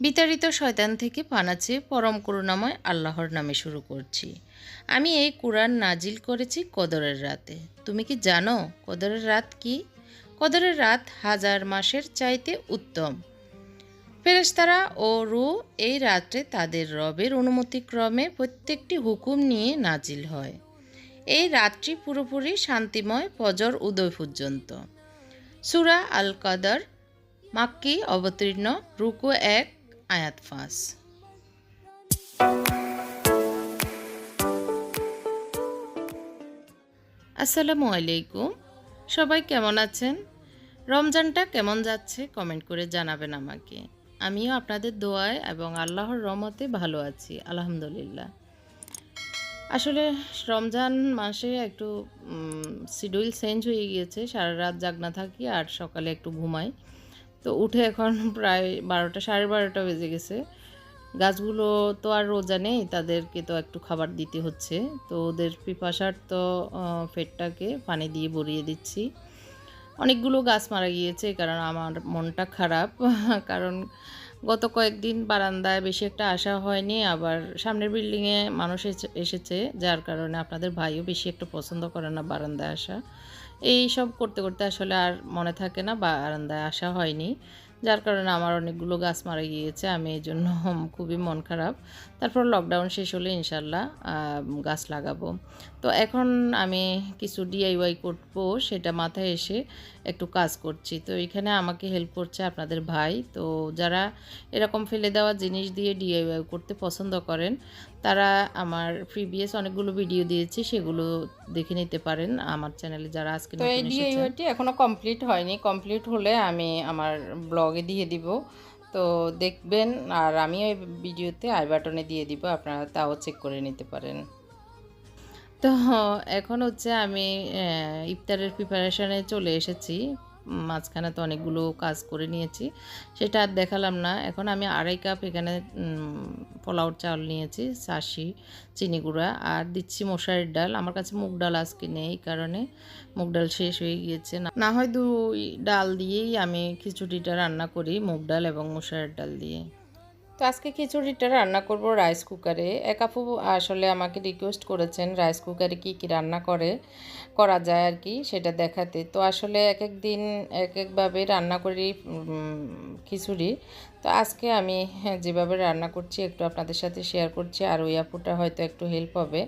বিতাড়িত শয়তান থেকে পানাচে পরম করুণাময় আল্লাহর নামে শুরু করছি। আমি এই কোরআন নাজিল করেছি কদরের রাতে। তুমি কি জানো কদরের রাত কি? কদরের রাত হাজার মাসের চাইতে উত্তম। ফেরেস্তারা ও রু এই রাত্রে তাদের রবের অনুমতিক্রমে প্রত্যেকটি হুকুম নিয়ে নাজিল হয়। এই রাত্রি পুরোপুরি শান্তিময় ফজর উদয় পর্যন্ত। সুরা আল কাদার মাক্কি অবতীর্ণ, রুকু এক আয়াত ফাঁস। আসসালামু আলাইকুম। সবাই কেমন আছেন? রমজানটা কেমন যাচ্ছে কমেন্ট করে জানাবেন আমাকে। আমিও আপনাদের দোয়ায় এবং আল্লাহর রহমতে ভালো আছি, আলহামদুলিল্লাহ। আসলে রমজান মাসে একটু শিডিউল চেঞ্জ হয়ে গিয়েছে, সারা রাত জাগনা থাকি আর সকালে একটু ঘুমাই। তো উঠে এখন প্রায় বারোটা, সাড়ে বারোটা বেজে গেছে। গাছগুলো তো আর রোজা নেই, তাদেরকে তো একটু খাবার দিতে হচ্ছে। তো ওদের পিপাসার তো ফেটটাকে পানি দিয়ে ভরিয়ে দিচ্ছি। অনেকগুলো গাছ মারা গিয়েছে, কারণ আমার মনটা খারাপ। কারণ গত কয়েকদিন বারান্দায় বেশি একটা আসা হয়নি, আবার সামনের বিল্ডিংয়ে মানুষ এসেছে, যার কারণে আপনাদের ভাইও বেশি একটা পছন্দ করে না বারান্দায় আসা। এই সব করতে করতে আসলে আর মনে থাকে না বা আরান্দায় আসা হয়নি। যার কারণে আমার অনেকগুলো গাছ মারা গিয়েছে, আমি এই জন্য খুবই মন খারাপ। তারপর লকডাউন শেষ হলে ইনশাল্লাহ গাছ লাগাবো। তো এখন আমি কিছু ডিআইওয়াই করব সেটা মাথায় এসে একটু কাজ করছি। তো এখানে আমাকে হেল্প করছে আপনাদের ভাই। তো যারা এরকম ফেলে দেওয়া জিনিস দিয়ে ডিআইওয়াই করতে পছন্দ করেন তারা আমার প্রিভিয়াস অনেকগুলো ভিডিও দিয়েছি সেগুলো দেখে নিতে পারেন। আমার চ্যানেলে যারা আজকে তো এই ডিআইওয়াইটি এখনও কমপ্লিট হয়নি। কমপ্লিট হলে আমি আমার ব্লগে দিয়ে দিব। তো দেখবেন, আর আমি ওই ভিডিওতে আই বাটনে দিয়ে দিব, আপনারা তাও চেক করে নিতে পারেন। তো এখন হচ্ছে আমি ইফতারের প্রিপারেশনে চলে এসেছি। মাঝখানে তো অনেকগুলো কাজ করে নিয়েছি। সেটা আর দেখালাম না। এখন আমি আড়াই কাপ এখানে পোলাওর চাউল নিয়েছি চাষি চিনি গুঁড়া, আর দিচ্ছি মশারির ডাল। আমার কাছে মুগ ডাল আজকে নেই কারণে মুগ ডাল শেষ হয়ে গিয়েছে। না হয় দুই ডাল দিয়েই আমি খিচুড়িটা রান্না করি, মুগ ডাল এবং মশারির ডাল দিয়ে। তো আজকে খিচুড়িটা রান্না করব রাইস কুকারে এক আপু আসলে আমাকে রিকোয়েস্ট করেছেন রাইস কুকারে কি কি রান্না করে, করা যায় আর কি সেটা দেখাতে। তো আসলে এক এক দিন এক একভাবে রান্না করি খিচুড়ি। তো আজকে আমি যেভাবে রান্না করছি একটু আপনাদের সাথে শেয়ার করছি, আর ওই আপুটা হয়তো একটু হেল্প হবে।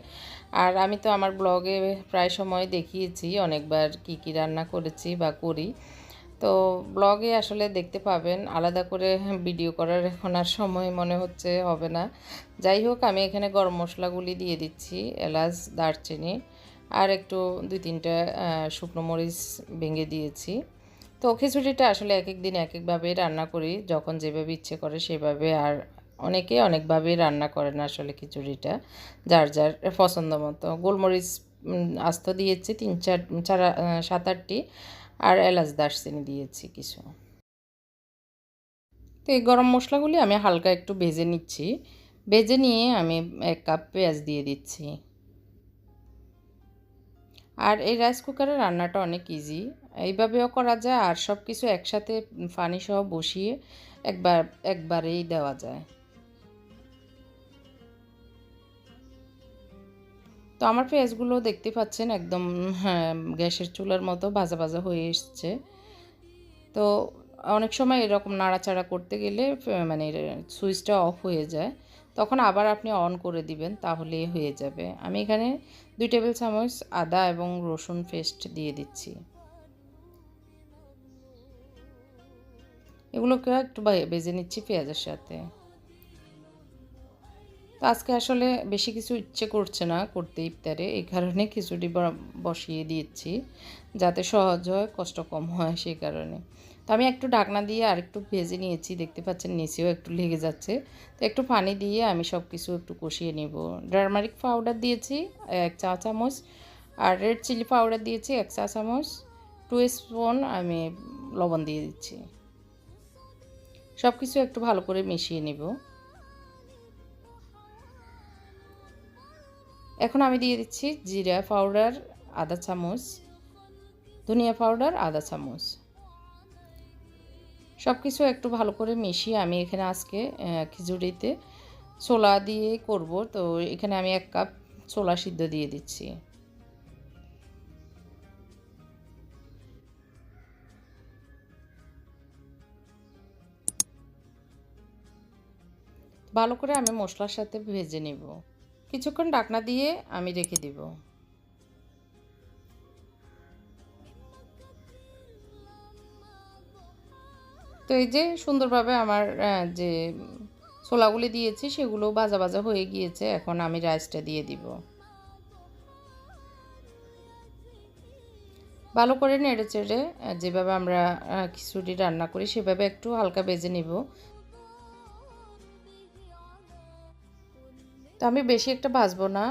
আর আমি তো আমার ব্লগে প্রায় সময় দেখিয়েছি, অনেকবার কি কি রান্না করেছি বা করি। তো ব্লগে আসলে দেখতে পাবেন, আলাদা করে ভিডিও করার এখন আর সময় মনে হচ্ছে হবে না। যাই হোক, আমি এখানে গরম মশলাগুলি দিয়ে দিচ্ছি, এলাচ, দারচিনি আর একটু দুই তিনটা শুকনো মরিচ ভেঙে দিয়েছি। তো খিচুড়িটা আসলে এক এক দিন এক একভাবে রান্না করি, যখন যেভাবে ইচ্ছে করে সেভাবে আর অনেকে অনেকভাবেই রান্না করেন আসলে খিচুড়িটা, যার যার পছন্দ মতো। গোলমরিচ আস্ত দিয়েছি তিন চার চার সাত আটটি। আর এলাচ দারচিনি দিয়েছি কিছু। তো এই গরম মশলাগুলি আমি হালকা একটু ভেজে নিচ্ছি। ভেজে নিয়ে আমি এক কাপ পেঁয়াজ দিয়ে দিচ্ছি। আর এই রাইস কুকারের রান্নাটা অনেক ইজি এইভাবেও করা যায় আর সব কিছু একসাথে পানি সহ বসিয়ে একবার, একবারেই দেওয়া যায়। তো আমার পেঁয়াজগুলো দেখতে পাচ্ছেন একদম হ্যাঁ, গ্যাসের চুলার মতো ভাজা ভাজা হয়ে এসছে। তো অনেক সময় এরকম নাড়াচাড়া করতে গেলে মানে সুইচটা অফ হয়ে যায়। তখন আবার আপনি অন করে দিবেন তাহলে হয়ে যাবে। আমি এখানে দুই টেবিল চামচ আদা এবং রসুন পেস্ট দিয়ে দিচ্ছি। এগুলোকে একটু বেজে নিচ্ছি পেঁয়াজের সাথে। তো আজকে আসলে বেশি কিছু ইচ্ছে করছে না করতে ইফতারে, এই কারণে খিচুড়ি বসিয়ে দিয়েছি, যাতে সহজ হয়, কষ্ট কম হয় সেই কারণে। তো আমি একটু ঢাকনা দিয়ে আর একটু ভেজে নিয়েছি, দেখতে পাচ্ছেন নিচেও একটু লেগে যাচ্ছে। তো একটু পানি দিয়ে আমি সব কিছু একটু কষিয়ে নেব। ডারমারিক পাউডার দিয়েছি, এক চা চামচ, আর রেড চিলি পাউডার দিয়েছি, এক চা চামচ টু স্পুন আমি লবণ দিয়ে দিচ্ছি। সব কিছু একটু ভালো করে মিশিয়ে নেব। এখন আমি দিয়ে দিচ্ছি জিরা পাউডার আধা চামচ, ধনিয়া পাউডার আধা চামচ। সব কিছু একটু ভালো করে মিশিয়ে আমি এখানে আজকে খিচুড়িতে ছোলা দিয়ে করব। তো এখানে আমি এক কাপ ছোলা সিদ্ধ দিয়ে দিচ্ছি। ভালো করে আমি মশলার সাথে ভেজে নেব। কিছুক্ষণ ডাকনা দিয়ে আমি রেখে দিব। তো এই যে সুন্দরভাবে আমার যে ছোলাগুলি দিয়েছি, সেগুলো বাজা বাজা হয়ে গিয়েছে। এখন আমি রাইসটা দিয়ে দিব। ভালো করে নেড়ে চেড়ে যেভাবে আমরা খিচুড়ি রান্না করি, সেভাবে একটু হালকা বেজে নিব। তো আমি বেশি একটা ভাজবো না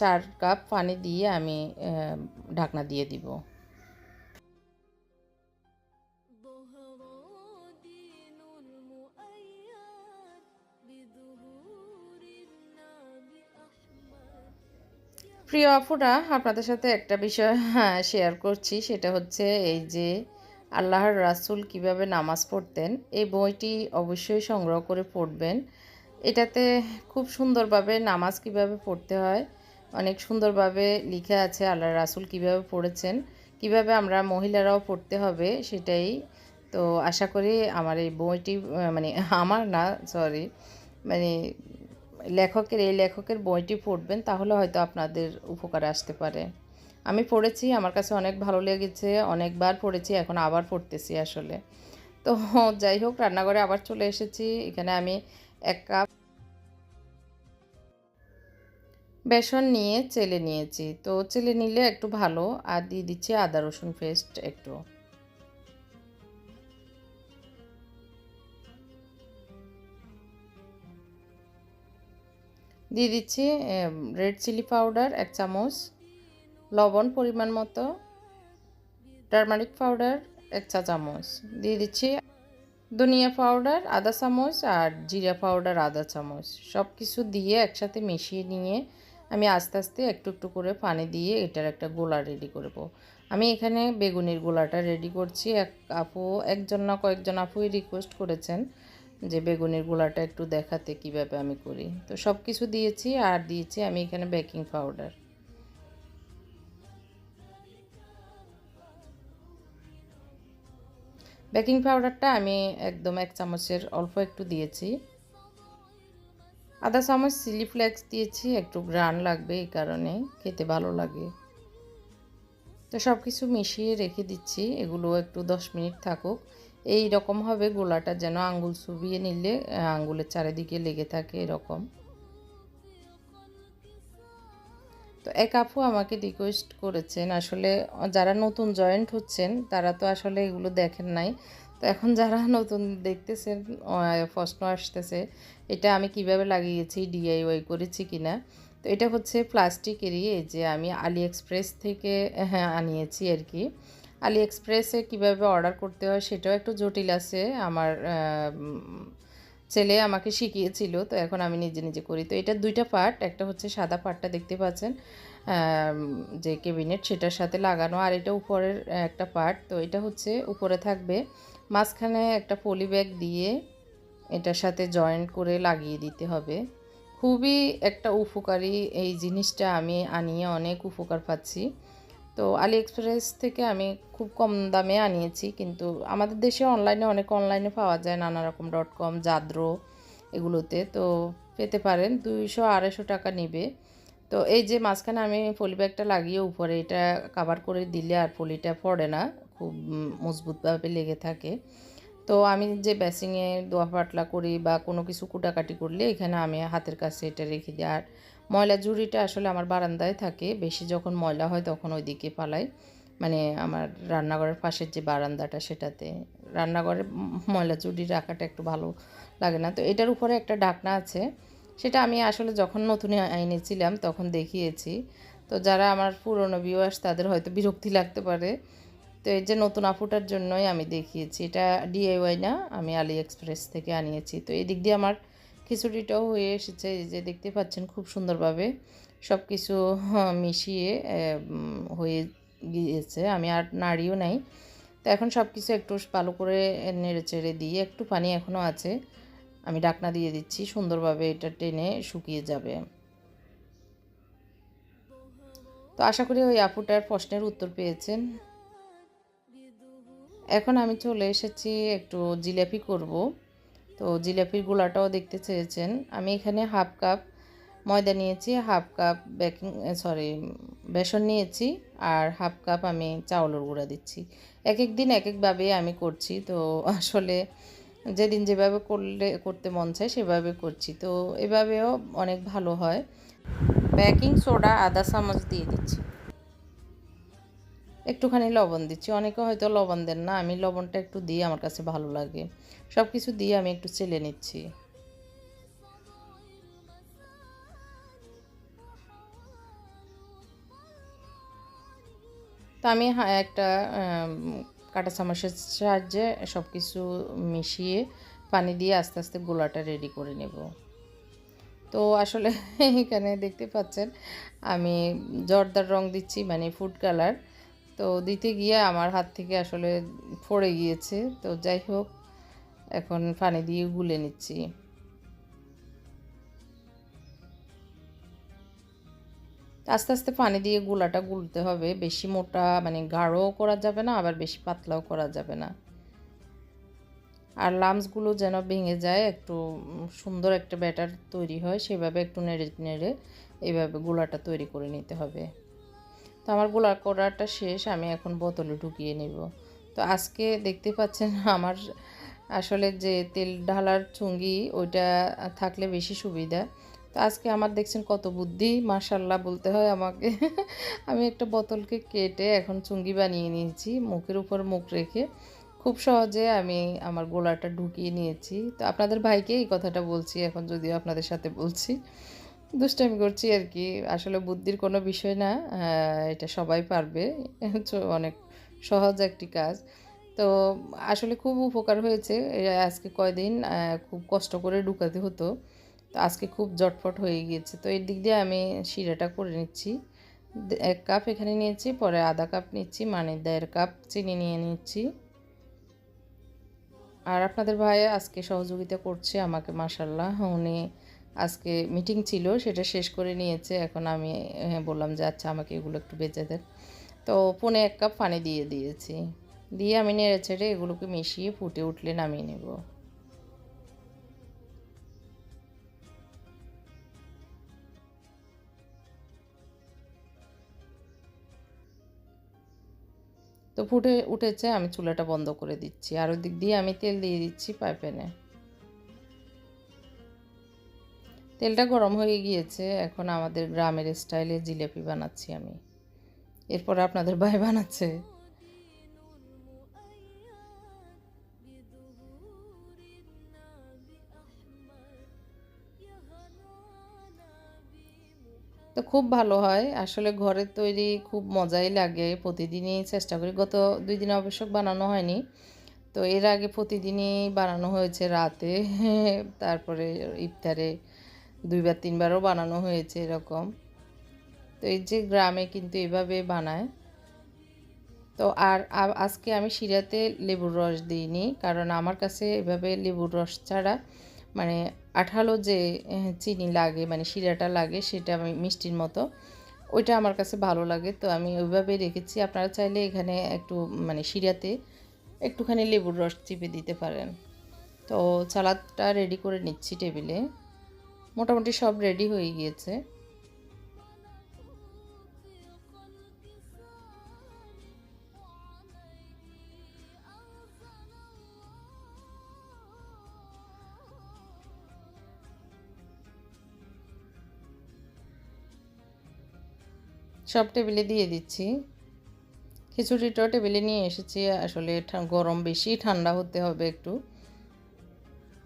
চার কাপ পানি দিয়ে আমি ঢাকনা দিয়ে দিব। প্রিয় আপুরা, আপনাদের সাথে একটা বিষয় শেয়ার করছি। সেটা হচ্ছে এই যে আল্লাহর রাসুল কীভাবে নামাজ পড়তেন, এই বইটি অবশ্যই সংগ্রহ করে পড়বেন। এটাতে খুব সুন্দরভাবে নামাজ কীভাবে পড়তে হয়, অনেক সুন্দরভাবে লিখে আছে আল্লাহ রাসুল কীভাবে পড়েছেন, কীভাবে আমরা মহিলারাও পড়তে হবে সেটাই। তো আশা করি আমার এই বইটি মানে আমার না সরি মানে লেখকের, এই লেখকের বইটি পড়বেন তাহলে হয়তো আপনাদের উপকার আসতে পারে। আমি পড়েছি, আমার কাছে অনেক ভালো লেগেছে, অনেকবার পড়েছি, এখন আবার পড়তেছি আসলে। তো যাই হোক, রান্নাঘরে আবার চলে এসেছি, এখানে আমি এক কাপ বেসন নিয়ে চেলে নিয়েছি। তো চেলে নিলে একটু ভালো, আর দিয়ে দিচ্ছি আদা, রসুন পেস্ট একটু। দিয়ে দিচ্ছি রেড চিলি পাউডার এক চামচ, লবণ পরিমাণ মতো টারমারিক পাউডার এক চা চামচ দিয়ে দিচ্ছি ধনিয়া পাউডার আদা চামচ আর জিরা পাউডার আদা চামচ সব কিছু দিয়ে একসাথে মিশিয়ে নিয়ে আমি আস্তে আস্তে একটু একটু করে পানি দিয়ে এটার একটা গোলা রেডি করব। আমি এখানে বেগুনের গোলাটা রেডি করছি। এক আপু, একজন না কয়েকজন আপুই রিকোয়েস্ট করেছেন যে বেগুনের গোলাটা একটু দেখাতে কীভাবে আমি করি। তো সব কিছু দিয়েছি আর দিয়েছি আমি এখানে বেকিং পাউডার বেকিং পাউডারটা আমি একদম এক চামচের অল্প একটু দিয়েছি। আধা চামচ চিলি ফ্লেক্স দিয়েছি, একটু গ্রান লাগবে এই কারণে, খেতে ভালো লাগে। তো সব কিছু মিশিয়ে রেখে দিচ্ছি, এগুলো একটু দশ মিনিট থাকুক। এই রকম হবে গোলাটা, যেন আঙ্গুল চুবিয়ে নিলে আঙ্গুলের চারিদিকে লেগে থাকে এরকম। তো এক আপু আমাকে রিকোয়েস্ট করেছেন, আসলে যারা নতুন জয়েন্ট হচ্ছেন, তারা তো আসলে এগুলো দেখেন নাই। তো এখন যারা নতুন দেখতেছেন প্রশ্ন আসতেছে, এটা আমি কীভাবে লাগিয়েছি ডিআইওয়াই করেছি কিনা? তো এটা হচ্ছে প্লাস্টিকেরই যে আমি আলি এক্সপ্রেস থেকে হ্যাঁ আনিয়েছি আর কি। আলি এক্সপ্রেসে কীভাবে অর্ডার করতে হয়, সেটাও একটু জটিল আছে। আমার ছেলে আমাকে শিখিয়েছিল, তো এখন আমি নিজে নিজে করি। তো এটা দুইটা পার্ট একটা হচ্ছে সাদা পার্টটা দেখতে পাচ্ছেন যে কেবিনেট সেটার সাথে লাগানো, আর এটা উপরের একটা পার্ট তো এটা হচ্ছে উপরে থাকবে। মাঝখানে একটা পলি ব্যাগ দিয়ে এটার সাথে জয়েন্ট করে লাগিয়ে দিতে হবে। খুবই একটা উপকারী এই জিনিসটা আমি আনিয়ে অনেক উপকার পাচ্ছি। তো আলি এক্সপ্রেস থেকে আমি খুব কম দামে আনিয়েছি, কিন্তু আমাদের দেশে অনলাইনে অনেক অনলাইনে পাওয়া যায়, নানা রকম ডট কম জাদ্রো এগুলোতে। তো পেতে পারেন, দুইশো আড়াইশো টাকা নেবে। তো এই যে মাঝখানে আমি পলি ব্যাগটা লাগিয়ে উপরে এটা কাভার করে দিলে আর পলিটা পড়ে না, খুব মজবুতভাবে লেগে থাকে। তো আমি যে ব্যাসিংয়ে দোয়া পাটলা করি বা কোনো কিছু কুটাকাটি করলে এখানে আমি হাতের কাছে এটা রেখে দিই। আর ময়লা ঝুড়িটা আসলে আমার বারান্দায় থাকে। বেশি যখন ময়লা হয় তখন ওই দিকে পালাই। মানে আমার রান্নাঘরের পাশের যে বারান্দাটা সেটাতে। রান্নাঘরে ময়লা ঝুড়ি রাখাটা একটু ভালো লাগে না। তো এটার উপরে একটা ঢাকনা আছে। সেটা আমি আসলে যখন নতুন এনেছিলাম তখন দেখিয়েছি। তো যারা আমার পুরনো ভিউয়ার্স তাদের হয়তো বিরক্তি লাগতে পারে। তো এই যে নতুন আফুটার জন্যই আমি দেখিয়েছি। এটা ডিআইওয়াই না, আমি আলি এক্সপ্রেস থেকে আনিয়েছি। তো এই দিক দিয়ে আমার খিচুড়িটাও হয়ে এসেছে, এই যে দেখতে পাচ্ছেন খুব সুন্দরভাবে। সব কিছু মিশিয়ে হয়ে গিয়েছে। আমি আর নাড়িও নাই। তো এখন সব কিছু একটু ভালো করে নেড়ে চেড়ে দিয়ে একটু পানি এখনও আছে। আমি ডাকনা দিয়ে দিচ্ছি, সুন্দরভাবে এটা টেনে শুকিয়ে যাবে। তো আশা করি ওই আপুটার প্রশ্নের উত্তর পেয়েছেন। এখন আমি চলে এসেছি একটু জিলাপি করব। তো জিলাপির গোলাটাও দেখতে চেয়েছেন। আমি এখানে হাফ কাপ ময়দা নিয়েছি, হাফ কাপ বেকিং, সরি, বেসন নিয়েছি আর হাফ কাপ আমি চাউলের গুঁড়া দিচ্ছি। এক এক দিন এক একভাবে আমি করছি। তো আসলে যেদিন যেভাবে করলে, করতে মন চায় সেভাবে করছি। তো এভাবেও অনেক ভালো হয়। বেকিং সোডা আদা চামচ দিয়ে দিচ্ছি। একটুখানি লবণ দিচ্ছি। অনেকে হয়তো লবণ দেন না, আমি লবণটা একটু দিয়ে আমার কাছে ভালো লাগে। সব কিছু দিয়ে আমি একটু চেলে নিচ্ছি। তো আমি একটা কাঁটা চামচের সাহায্যে সব কিছু মিশিয়ে পানি দিয়ে আস্তে আস্তে গোলাটা রেডি করে নেব। তো আসলে এখানে দেখতে পাচ্ছেন, আমি জর্দার রং দিচ্ছি মানে ফুড কালার তো দিতে গিয়ে আমার হাত থেকে আসলে পড়ে গিয়েছে। তো যাই হোক, এখন পানি দিয়ে গুলে নিচ্ছি। আস্তে আস্তে পানি দিয়ে গুলাটা গুলতে হবে। বেশি মোটা মানে গাঢ়ও করা যাবে না, আবার বেশি পাতলাও করা যাবে না। আর লামসগুলো যেন ভেঙে যায়, একটু সুন্দর একটা ব্যাটার তৈরি হয়, সেভাবে একটু নেড়ে নেড়ে এইভাবে গোলাটা তৈরি করে নিতে হবে। তো আমার গোলা করাটা শেষ, আমি এখন বোতলে ঢুকিয়ে নিব। তো আজকে দেখতে পাচ্ছেন আমার আসলে যে তেল ঢালার চুঙ্গি, ওইটা থাকলে বেশি সুবিধা। তো আজকে আমার দেখছেন কত বুদ্ধি মার্শাল্লাহ বলতে হয় আমাকে। আমি একটা বোতলকে কেটে এখন চুঙ্গি বানিয়ে নিয়েছি, মুখের উপর মুখ রেখে। খুব সহজে আমি আমার গোলাটা ঢুকিয়ে নিয়েছি। তো আপনাদের ভাইকে এই কথাটা বলছি, এখন যদিও আপনাদের সাথে বলছি। দুষ্টামি করছি আর কি। আসলে বুদ্ধির কোনো বিষয় না এটা সবাই পারবে অনেক সহজ একটি কাজ। তো আসলে খুব উপকার হয়েছে আজকে কয়দিন খুব কষ্ট করে ঢুকাতে হতো। তো আজকে খুব জটফট হয়ে গিয়েছে। তো এর দিক দিয়ে আমি শিরাটা করে নিচ্ছি। এক কাপ এখানে নিয়েছি, পরে আধা কাপ নিচ্ছি মানে দেড় কাপ চিনি নিয়ে নিচ্ছি। আর আপনাদের ভাই আজকে সহযোগিতা করছে আমাকে মাসাল্লাহ উনি আজকে মিটিং ছিল, সেটা শেষ করে নিয়েছে। এখন আমি বললাম যে আচ্ছা আমাকে এগুলো একটু বেঁচে দেন। তো পনে এক কাপ পানি দিয়ে দিয়েছি। দিয়ে আমি নেড়ে ছেড়ে এগুলোকে মিশিয়ে ফুটে উঠলে নামিয়ে নেব। তো ফুটে উঠেছে, আমি চুলাটা বন্ধ করে দিচ্ছি। আর ওই দিক দিয়ে আমি তেল দিয়ে দিচ্ছি পাইপেনে। তেলটা গরম হয়ে গিয়েছে, এখন আমাদের গ্রামের স্টাইলে জিলেপি বানাচ্ছি আমি। এরপর আপনাদের ভাই বানাচ্ছে। তো খুব ভালো হয়, আসলে ঘরের তৈরি খুব মজাই লাগে। প্রতিদিনই চেষ্টা করি, গত দুই দিন অবশ্য বানানো হয়নি। তো এর আগে প্রতিদিনই বানানো হয়েছে রাতে, তারপরে ইফতারে। দুইবার, তিনবারও বানানো হয়েছে এরকম। তো এই যে গ্রামে কিন্তু এভাবে বানায়। তো আর আজকে আমি শিরাতে লেবুর রস দিইনি, কারণ আমার কাছে এভাবে লেবুর রস ছাড়া মানে আঠালো যে চিনি লাগে মানে শিরাটা লাগে, সেটা আমি মিষ্টির মতো, ওইটা আমার কাছে ভালো লাগে। তো আমি ওইভাবে রেখেছি। আপনারা চাইলে এখানে একটু মানে শিরাতে একটুখানি লেবুর রস চিপে দিতে পারেন। তো সালাদটা রেডি করে নিচ্ছি টেবিলে। মোটামুটি সব রেডি হয়ে গিয়েছে। সব টেবিলে দিয়ে দিচ্ছি। খিচুড়িটাও টেবিলে নিয়ে এসেছি। আসলে গরম বেশি, ঠান্ডা হতে হবে একটু।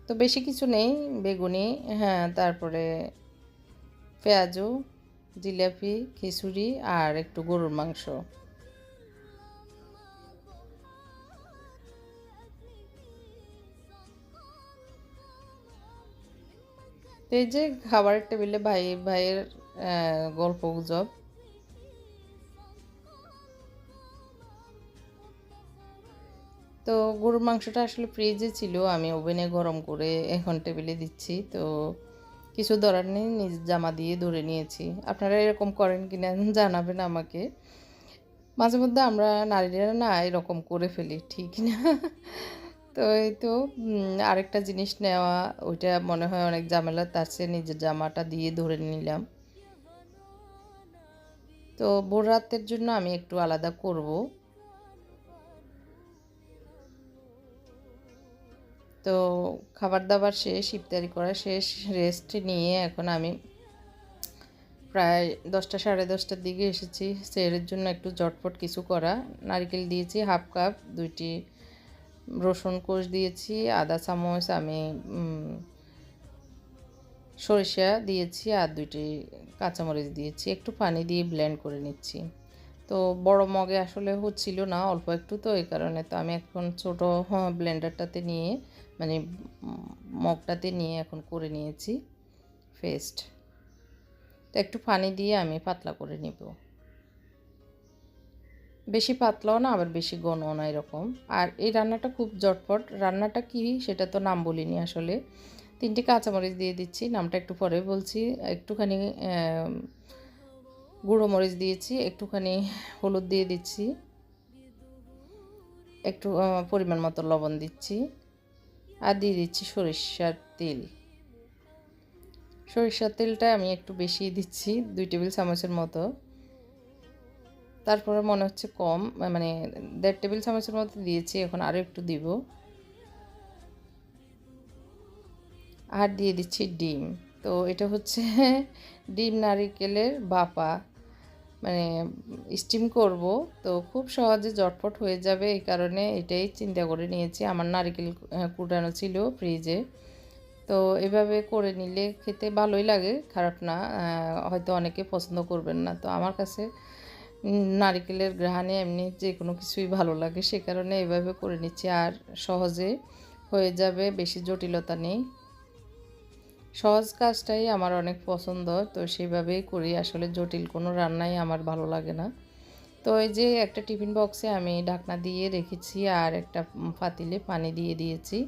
তো বেশি কিছু নেই, বেগুনি হ্যাঁ তারপরে পেঁয়াজু, জিলাপি, খিচুড়ি আর একটু গরুর মাংস। এই যে খাবারের টেবিলে ভাই, ভাইয়ের গল্প গুজব তো গরুর মাংসটা আসলে ফ্রিজে ছিল, আমি ওভেনে গরম করে এখন টেবিলে দিচ্ছি। তো কিছু ধরার নেই, নিজ জামা দিয়ে ধরে নিয়েছি। আপনারা এরকম করেন কি না জানাবেন আমাকে। মাঝে মধ্যে আমরা নারীরা না এরকম করে ফেলি, ঠিক না? তো এই তো আরেকটা জিনিস নেওয়া, ওইটা মনে হয় অনেক ঝামেলা, তার চেয়ে নিজের জামাটা দিয়ে ধরে নিলাম। তো ভোর রাতের জন্য আমি একটু আলাদা করব। তো খাবার দাবার শেষ, ইফতারি করা শেষ রেস্ট নিয়ে এখন আমি প্রায় দশটা, সাড়ে দশটার দিকে এসেছি। সেরের জন্য একটু জটপট কিছু করা। নারকেল দিয়েছি, হাফ কাপ, দুইটি রসুন কোষ দিয়েছি, আদা চামচ, আমি সরিষা দিয়েছি আর দুইটি কাঁচামরিচ দিয়েছি। একটু পানি দিয়ে ব্লেন্ড করে নিচ্ছি। তো বড় মগে আসলে হচ্ছিল না, অল্প একটু তো, এই কারণে তো আমি এখন ছোট ব্লেন্ডারটাতে নিয়ে মানে মগটাতে নিয়ে এখন করে নিয়েছি ফেস্ট তো একটু পানি দিয়ে আমি পাতলা করে নিব। বেশি পাতলাও না, আবার বেশি ঘনও না এরকম। আর এই রান্নাটা খুব জটপট। রান্নাটা কি, সেটা তো নাম বলিনি আসলে। তিনটি কাঁচামরিচ দিয়ে দিচ্ছি, নামটা একটু পরে বলছি। একটুখানি গুঁড়ো মরিচ দিয়েছি, একটুখানি হলুদ দিয়ে দিচ্ছি। একটু পরিমাণ মতো লবণ দিচ্ছি। আর দিয়ে দিচ্ছি সরিষার তেল। সরিষার তেলটা আমি একটু বেশি দিচ্ছি, দুই টেবিল চামচের মতো। তারপরে মনে হচ্ছে কম মানে দেড় টেবিল চামচের মতো দিয়েছি, এখন আরও একটু দিব। আর দিয়ে দিচ্ছি ডিম। তো এটা হচ্ছে ডিম নারিকেলের বাপা। মানে স্টিম করব, তো খুব সহজে জটপট হয়ে যাবে, এই কারণে এটাই চিন্তা করে নিয়েছি। আমার নারিকেল কুটানো ছিল ফ্রিজে তো এভাবে করে নিলে খেতে ভালোই লাগে, খারাপ না হয়তো অনেকে পছন্দ করবেন না। তো আমার কাছে নারিকেলের গ্রাহানে এমনি যে কোনো কিছুই ভালো লাগে, সে কারণে এভাবে করে নিচ্ছি। আর সহজে হয়ে যাবে, বেশি জটিলতা নেই। সহজ কাজটাই আমার অনেক পছন্দ, তো সেভাবেই করি। আসলে জটিল কোনো রান্নাই আমার ভালো লাগে না। তো এই যে একটা টিফিন বক্সে আমি ঢাকনা দিয়ে রেখেছি আর একটা পাতিলে পানি দিয়ে দিয়েছি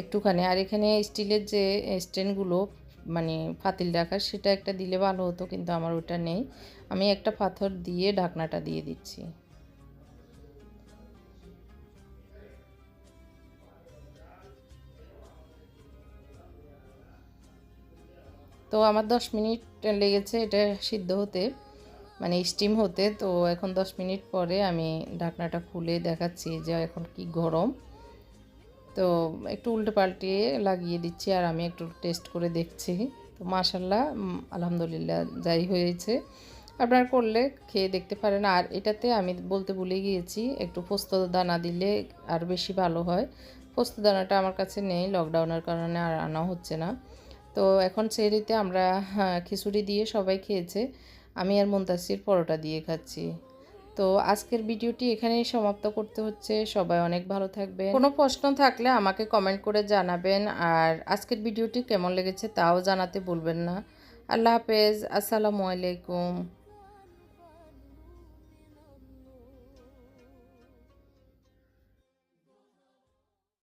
একটুখানি। আর এখানে স্টিলের যে স্ট্যান্ডগুলো মানে ফাতিল রাখার, সেটা একটা দিলে ভালো হতো, কিন্তু আমার ওটা নেই। আমি একটা পাথর দিয়ে ঢাকনাটা দিয়ে দিচ্ছি। তো আমার দশ মিনিট লেগেছে এটা সিদ্ধ হতে মানে স্টিম হতে। তো এখন দশ মিনিট পরে আমি ঢাকনাটা খুলে দেখাচ্ছি যে এখন কি গরম। তো একটু উল্টে পাল্টিয়ে লাগিয়ে দিচ্ছি আর আমি একটু টেস্ট করে দেখছি। তো মাশাল্লাহ আলহামদুলিল্লাহ যাই হয়েছে। আপনার করলে খেয়ে দেখতে পারেন। আর এটাতে আমি বলতে ভুলে গিয়েছি, একটু পোস্ত দানা দিলে আর বেশি ভালো হয়। পোস্ত দানাটা আমার কাছে নেই লকডাউনের কারণে আর আনা হচ্ছে না। তো এখন সেরিতে আমরা হ্যাঁ, খিচুড়ি দিয়ে সবাই খেয়েছে। আমি আর মুন্তাসির পরোটা দিয়ে খাচ্ছি। তো আজকের ভিডিওটি এখানেই সমাপ্ত করতে হচ্ছে। সবাই অনেক ভালো থাকবে কোনো প্রশ্ন থাকলে আমাকে কমেন্ট করে জানাবেন। আর আজকের ভিডিওটি কেমন লেগেছে তাও জানাতে ভুলবেন না। আল্লাহ হাফেজ। আসসালামু আলাইকুম।